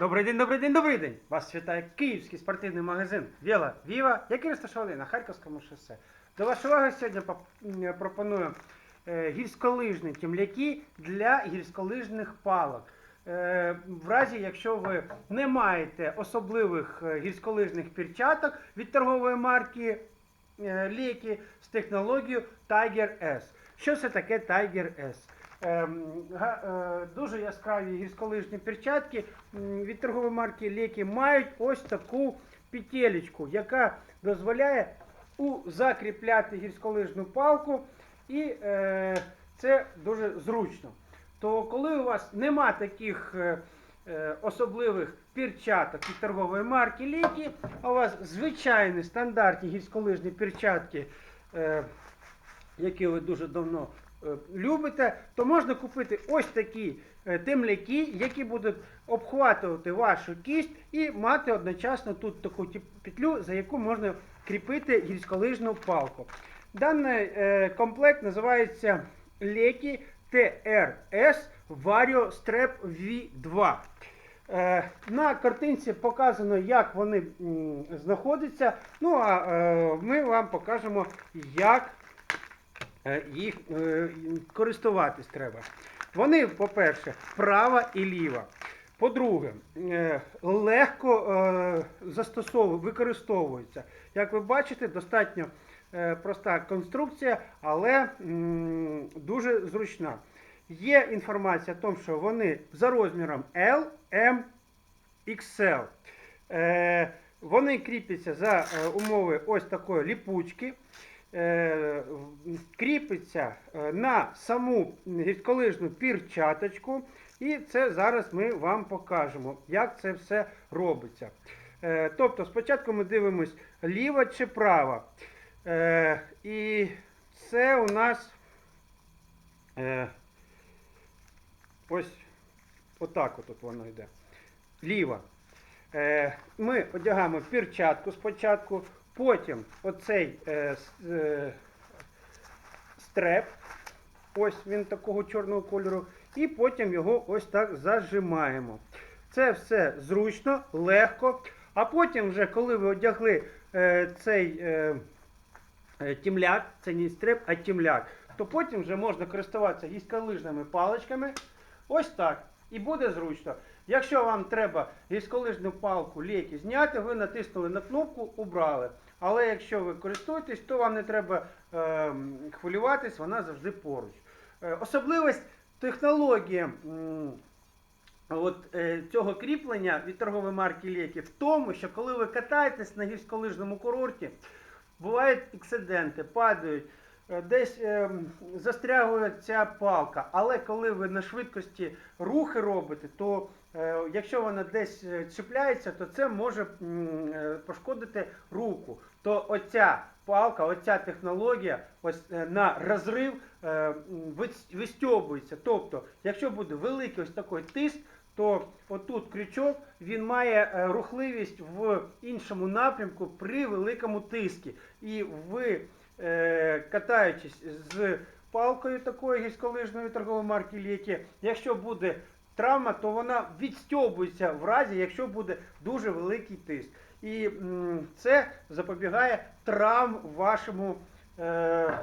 Добрий день, добрий день, добрий день! Вас вітає київський спортивний магазин Віла Віва, який розташований на Харківському шосе. До вашої уваги сьогодні пропоную е, гірськолижні темляки для гірськолижних палок. Е, В разі, якщо ви не маєте особливих е, гірськолижних перчаток від торгової марки Лекі з технологією Tiger S. Що це таке Tiger S? Ем, е, Дуже яскраві гірськолижні перчатки від торгової марки Лекі мають ось таку петелечку, яка дозволяє закріпляти гірськолижну палку, і е, це дуже зручно. То коли у вас нема таких е, особливих перчаток від торгової марки Лекі, а у вас звичайні стандартні гірськолижні перчатки, які ви дуже давно е, любите, то можна купити ось такі е, темляки, які будуть обхватувати вашу кість і мати одночасно тут таку петлю, за яку можна кріпити гірськолижну палку. Даний е, комплект називається Leki TRS Vario Strap V2. Е, На картинці показано, як вони знаходяться. Ну а ми вам покажемо, як їх е, користуватись треба. Вони, по-перше, права і ліва. По-друге, е, легко е, використовуються. Як ви бачите, достатньо е, проста конструкція, але дуже зручна. Є інформація о тому, що вони за розміром L, M, XL. Е, вони кріпляться за е, умови ось такої ліпучки. Е, кріпиться е, на саму гірськолижну перчаточку. І це зараз ми вам покажемо, як це все робиться. Е, тобто, спочатку ми дивимось ліва чи права. І це у нас ось отак от воно йде. Ліва. Ми одягаємо перчатку спочатку, потім оцей е, е, стреп, ось він такого чорного кольору, і потім його ось так зажимаємо. Це все зручно, легко. А потім, вже, коли ви одягли е, цей е, е, тімляк, це не стреп, а тімляк, то потім вже можна користуватися гірськолижними паличками. Ось так. І буде зручно. Якщо вам треба гірськолижну палку ліки зняти, ви натиснули на кнопку, убрали. Але якщо ви користуєтесь, то вам не треба е, хвилюватись, вона завжди поруч. Е, особливість технології от, е, цього кріплення від торгової марки Лекі в тому, що коли ви катаєтесь на гірськолижному курорті, бувають ексиденти, падають, е, десь е, застрягує ця палка. Але коли ви на швидкості рухи робите, то е, якщо вона десь е, чіпляється, то це може е, пошкодити руку. То оця палка, оця технологія ось е, на розрив е, вистьобується. Тобто, якщо буде великий ось такий тиск, то отут крючок він має е, рухливість в іншому напрямку при великому тиску. І ви, е, катаючись з палкою такої гірськолижної торгової марки Лєкі, якщо буде травма, то вона відстьобується в разі, якщо буде дуже великий тиск. І це запобігає травм вашому, е,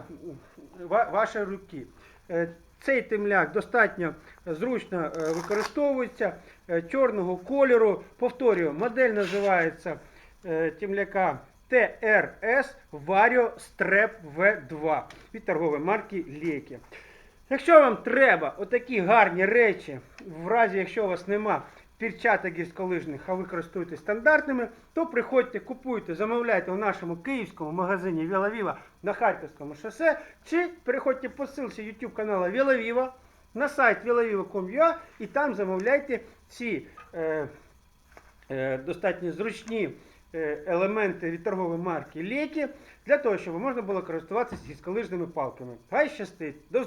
ва- вашої руки. Е, Цей темляк достатньо зручно е, використовується е, чорного кольору. Повторюю, модель називається е, темляка TRS Vario Strap V2 від торгової марки Leki. Якщо вам треба отакі гарні речі, в разі якщо у вас нема перчаток гірськолижних, а ви користуєтесь стандартними, то приходьте, купуйте, замовляйте у нашому київському магазині Вілавіва на Харківському шосе, чи переходьте по ссылці YouTube каналу Вілавіва на сайт vilaviva.com.ua і там замовляйте ці е, е, достатньо зручні елементи від торгової марки Лекі для того, щоб можна було користуватися гірськолижними палками. Хай щастить! До